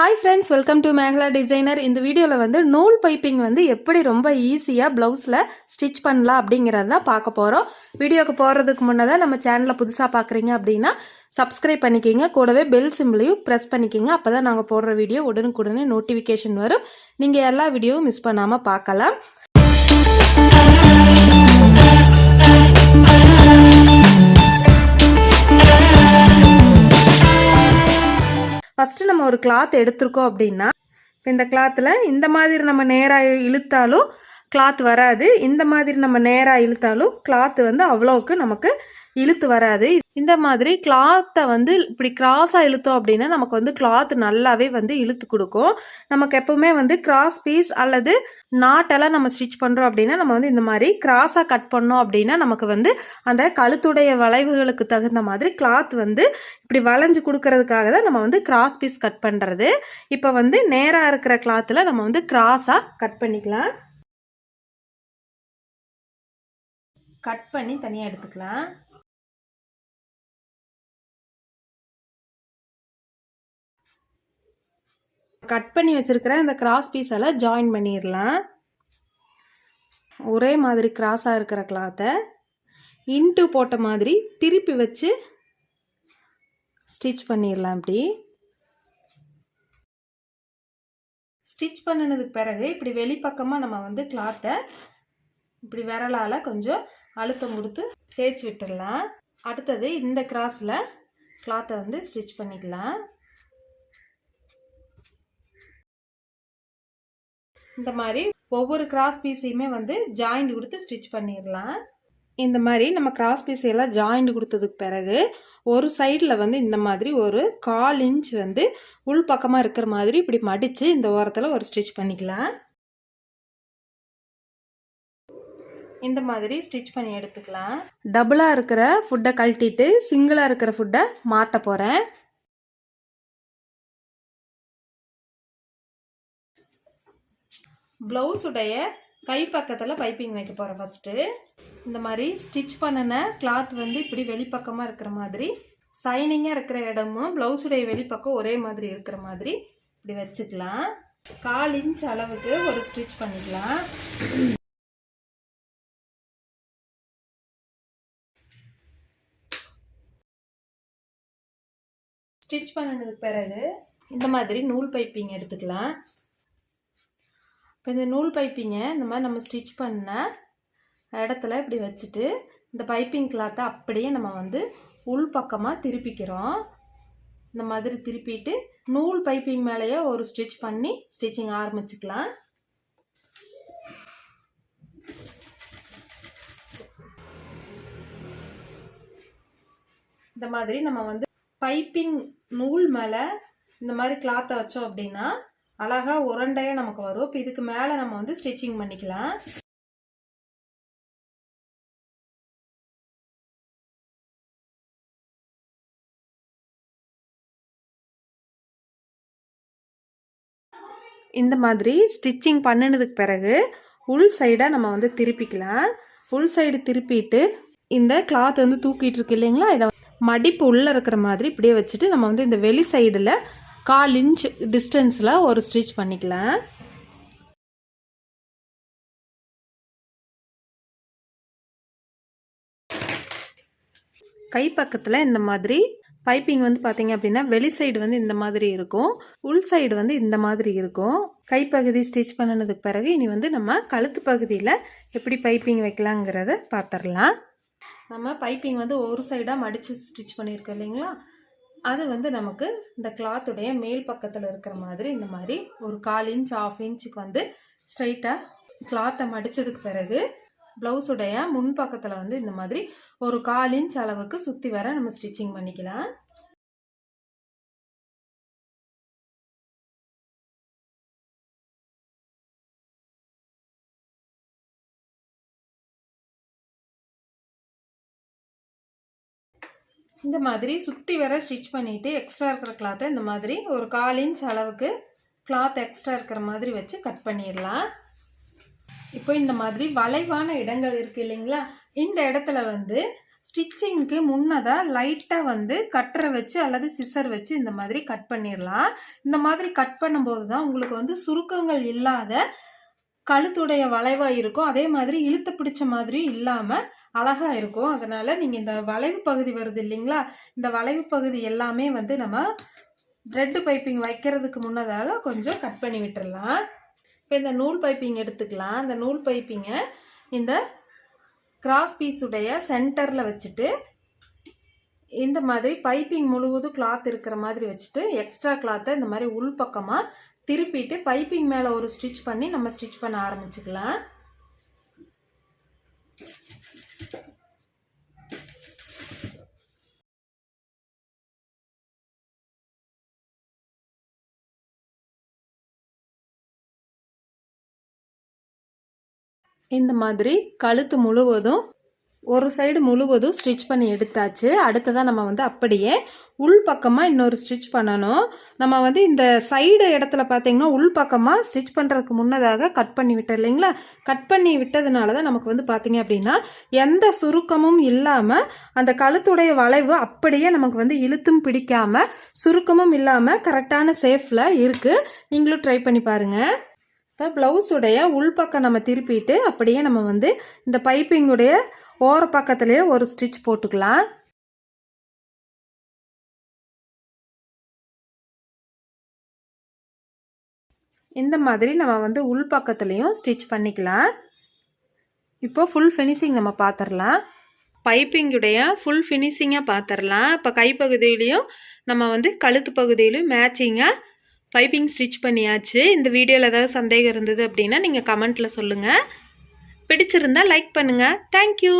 Hi friends welcome to Megala designer இந்த வீடியோவில் வந்து நூல் பைப்பிங் வந்து எப்படி ரொம்ப ஈஸியாக ப்ளவுஸில் ஸ்டிச் பண்ணலாம் அப்படிங்கிறது தான் பார்க்க போகிறோம் வீடியோக்கு போகிறதுக்கு முன்னதாக நம்ம சேனலை புதுசாக பார்க்குறீங்க அப்படின்னா சப்ஸ்கிரைப் பண்ணிக்கிங்க. கூடவே பெல் சிம்பிளையும் ப்ரெஸ் பண்ணிக்கிங்க. அப்போ தான் நாங்கள் போடுற வீடியோ உடனுக்குடனே நோட்டிஃபிகேஷன் வரும். நீங்கள் எல்லா வீடியோவும் மிஸ் பண்ணாமல் பார்க்கலாம். ஃபஸ்ட்டு நம்ம ஒரு கிளாத் எடுத்திருக்கோம் அப்படின்னா இப்போ இந்த கிளாத்தில் இந்த மாதிரி நம்ம நேராக இழுத்தாலும் கிளாத் வராது. இந்த மாதிரி நம்ம நேராக இழுத்தாலும் கிளாத் வந்து அவ்வளோவுக்கு நமக்கு இழுத்து வராது. இந்த மாதிரி கிளாத்தை வந்து இப்படி கிராஸாக இழுத்தோம் அப்படின்னா நமக்கு வந்து கிளாத் நல்லாவே வந்து இழுத்து கொடுக்கும். நமக்கு எப்போவுமே வந்து கிராஸ் பீஸ் அல்லது நாட்டெல்லாம் நம்ம ஸ்டிச் பண்ணுறோம் அப்படின்னா நம்ம வந்து இந்த மாதிரி கிராஸாக கட் பண்ணோம் அப்படின்னா நமக்கு வந்து அந்த கழுத்துடைய வளைவுகளுக்கு தகுந்த மாதிரி கிளாத் வந்து இப்படி வளைஞ்சு கொடுக்கறதுக்காக தான் நம்ம வந்து கிராஸ் பீஸ் கட் பண்ணுறது இப்போ வந்து நேராக இருக்கிற கிளாத்தில் நம்ம வந்து கிராஸாக கட் பண்ணிக்கலாம். கட் பண்ணி தனியாக எடுத்துக்கலாம். கட் பண்ணி வச்சிருக்கிற இந்த கிராஸ் பீஸெல்லாம் ஜாயின் பண்ணிடலாம் ஒரே மாதிரி கிராஸாக இருக்கிற கிளாத்தை இன்ட்டு போட்ட மாதிரி திருப்பி வச்சு ஸ்டிச் பண்ணிடலாம் இப்படி. ஸ்டிச் பண்ணினதுக்கு பிறகு இப்படி வெளிப்பக்கமாக நம்ம வந்து கிளாத்தை இப்படி விரலால் கொஞ்சம் அழுத்தம் கொடுத்து தேய்ச்சி விட்டுடலாம் அடுத்தது இந்த கிராஸில் கிளாத்தை வந்து ஸ்டிச் பண்ணிக்கலாம். இந்த மாதிரி ஒவ்வொரு கிராஸ் பீஸையுமே வந்து ஜாயிண்ட் கொடுத்து ஸ்டிச் பண்ணிடலாம். இந்த மாதிரி நம்ம கிராஸ் பீஸ் எல்லாம் ஜாயிண்ட் கொடுத்ததுக்கு பிறகு ஒரு சைடில் வந்து இந்த மாதிரி ஒரு கால் இன்ச் வந்து உள் பக்கமாக இருக்கிற மாதிரி இப்படி மடித்து இந்த ஓரத்தில் ஒரு ஸ்டிச் பண்ணிக்கலாம். இந்த மாதிரி ஸ்டிச் பண்ணி எடுத்துக்கலாம். டபுளாக இருக்கிற ஃபுட்டை கழட்டிட்டு சிங்கிளாக இருக்கிற ஃபுட்டை மாட்ட போகிறேன் ப்ளவுஸுடைய கை பக்கத்தில் பைப்பிங் வைக்க போகிறேன் ஃபஸ்ட்டு இந்த மாதிரி ஸ்டிச் பண்ணின கிளாத் வந்து இப்படி வெளிப்பக்கமாக இருக்கிற மாதிரி சைனிங்காக இருக்கிற இடமும் ப்ளவுஸுடைய வெளிப்பக்கம் ஒரே மாதிரி இருக்கிற மாதிரி இப்படி வச்சுக்கலாம். கால் இன்ச் அளவுக்கு ஒரு ஸ்டிச் பண்ணிக்கலாம். ஸ்டிச் பண்ணினதுக்கு பிறகு இந்த மாதிரி நூல் பைப்பிங் எடுத்துக்கலாம். இப்போ இந்த நூல் பைப்பிங்கை இந்த மாதிரி நம்ம ஸ்டிச் பண்ண இடத்துல இப்படி வச்சுட்டு இந்த பைப்பிங் கிளாத்தை அப்படியே நம்ம வந்து உள் பக்கமாக திருப்பிக்கிறோம். இந்த மாதிரி திருப்பிட்டு நூல் பைப்பிங் மேலேயே ஒரு ஸ்டிச் பண்ணி ஸ்டிச்சிங் ஆரம்பிச்சுக்கலாம். இந்த மாதிரி நம்ம வந்து பைப்பிங் நூல் மேலே இந்த மாதிரி கிளாத்தை வச்சோம் அப்படின்னா அழகா உரண்டையாக நமக்கு வரும். இப்போ இதுக்கு மேலே நம்ம வந்து ஸ்டிச்சிங் பண்ணிக்கலாம். இந்த மாதிரி ஸ்டிச்சிங் பண்ணினதுக்கு பிறகு உள் சைடை நம்ம வந்து திருப்பிக்கலாம். உள் சைடு திருப்பிட்டு இந்த கிளாத் வந்து தூக்கிட்டு இருக்கு இல்லைங்களா? இதை மடிப்பு உள்ளே இருக்கிற மாதிரி இப்படியே வச்சுட்டு நம்ம வந்து இந்த வெளி சைடில் கால் இன்ச் டிஸ்டன்ஸில் ஒரு ஸ்டிச் பண்ணிக்கலாம். கை பக்கத்தில் இந்த மாதிரி பைப்பிங் வந்து பார்த்தீங்க அப்படின்னா வெளி சைடு வந்து இந்த மாதிரி இருக்கும். உள் சைடு வந்து இந்த மாதிரி இருக்கும். கைப்பகுதி ஸ்டிச் பண்ணினதுக்கு பிறகு இனி வந்து நம்ம கழுத்து பகுதியில் எப்படி பைப்பிங் வைக்கலாங்கிறத பார்த்துடலாம் நம்ம பைப்பிங் வந்து ஒரு சைடாக மடித்து ஸ்டிச் பண்ணியிருக்கோம் இல்லைங்களா? அது வந்து நமக்கு இந்த கிளாத்துடைய மேல் பக்கத்தில் இருக்கிற மாதிரி இந்த மாதிரி ஒரு கால் இன்ச் ஆஃப் இன்ச்சுக்கு வந்து ஸ்ட்ரைட்டாக கிளாத்தை மடித்ததுக்கு பிறகு ப்ளவுஸுடைய முன் பக்கத்தில் வந்து இந்த மாதிரி ஒரு கால் இன்ச் அளவுக்கு சுற்றி வர நம்ம ஸ்டிச்சிங் பண்ணிக்கலாம். இந்த மாதிரி சுற்றி வர ஸ்டிச் பண்ணிவிட்டு எக்ஸ்ட்ரா இருக்கிற கிளாத்தை இந்த மாதிரி ஒரு கால் இன்ச் அளவுக்கு கிளாத் எக்ஸ்ட்ரா இருக்கிற மாதிரி வச்சு கட் பண்ணிடலாம். இப்போ இந்த மாதிரி வளைவான இடங்கள் இருக்குது இல்லைங்களா? இந்த இடத்துல வந்து ஸ்டிச்சிங்க்கு முன்னதாக லைட்டாக வந்து கட்டரை வச்சு அல்லது சிசர் வச்சு இந்த மாதிரி கட் பண்ணிடலாம். இந்த மாதிரி கட் பண்ணும்போது தான் உங்களுக்கு வந்து சுருக்கங்கள் இல்லாத கழுத்துடைய வளைவாக இருக்கும் அதே மாதிரி இழுத்து பிடிச்ச மாதிரி இல்லாமல் அழகாக இருக்கும் அதனால் நீங்கள் இந்த வளைவு பகுதி வருது இல்லைங்களா? இந்த வளைவு பகுதி எல்லாமே வந்து நம்ம த்ரெட்டு பைப்பிங் வைக்கிறதுக்கு முன்னதாக கொஞ்சம் கட் பண்ணி விட்டுடலாம் இப்போ இந்த நூல் பைப்பிங் எடுத்துக்கலாம். இந்த நூல் பைப்பிங்கை இந்த கிராஸ் பீஸுடைய சென்டரில் வச்சுட்டு இந்த மாதிரி பைப்பிங் முழுவதும் கிளாத் இருக்கிற மாதிரி வச்சுட்டு எக்ஸ்ட்ரா கிளாத்தை இந்த மாதிரி உள் பக்கமாக திருப்பிட்டு பைப்பிங் மேலே ஒரு ஸ்டிச் பண்ணி நம்ம ஸ்டிச் பண்ண ஆரம்பிச்சுக்கலாம். இந்த மாதிரி கழுத்து முழுவதும் ஒரு சைடு முழுவதும் ஸ்டிச் பண்ணி எடுத்தாச்சு. அடுத்ததாக நம்ம வந்து அப்படியே உள் பக்கமாக இன்னொரு ஸ்டிச் பண்ணணும். நம்ம வந்து இந்த சைடு இடத்துல பார்த்தீங்கன்னா உள் பக்கமாக ஸ்டிச் பண்ணுறதுக்கு முன்னதாக கட் பண்ணி விட்டோம் இல்லைங்களா? கட் பண்ணி விட்டதுனால தான் நமக்கு வந்து பார்த்தீங்க அப்படின்னா எந்த சுருக்கமும் இல்லாமல் அந்த கழுத்துடைய வளைவு அப்படியே நமக்கு வந்து இழுத்தும் பிடிக்காமல் சுருக்கமும் இல்லாமல் கரெக்டான சேஃபில் இருக்குது நீங்களும் ட்ரை பண்ணி பாருங்கள் இப்போ ப்ளவுஸுடைய உள்பக்கம் நம்ம திருப்பிட்டு அப்படியே நம்ம வந்து இந்த பைப்பிங்குடைய ஓர பக்கத்துலேயே ஒரு ஸ்டிச் போட்டுக்கலாம். இந்த மாதிரி நம்ம வந்து உள் பக்கத்துலேயும் ஸ்டிச் பண்ணிக்கலாம். இப்போ ஃபுல் ஃபினிஷிங் நம்ம பார்த்துடலாம் பைப்பிங்குடைய ஃபுல் ஃபினிஷிங்காக பார்த்துடலாம் இப்போ கைப்பகுதியிலையும் நம்ம வந்து கழுத்து பகுதியிலையும் மேட்சிங்காக பைப்பிங் ஸ்டிச் பண்ணியாச்சு. இந்த வீடியோவில் ஏதாவது சந்தேகம் இருந்தது அப்படின்னா நீங்கள் கமெண்ட்டில் சொல்லுங்கள் பிடிச்சிருந்தா லைக் பண்ணுங்கள் தேங்க்யூ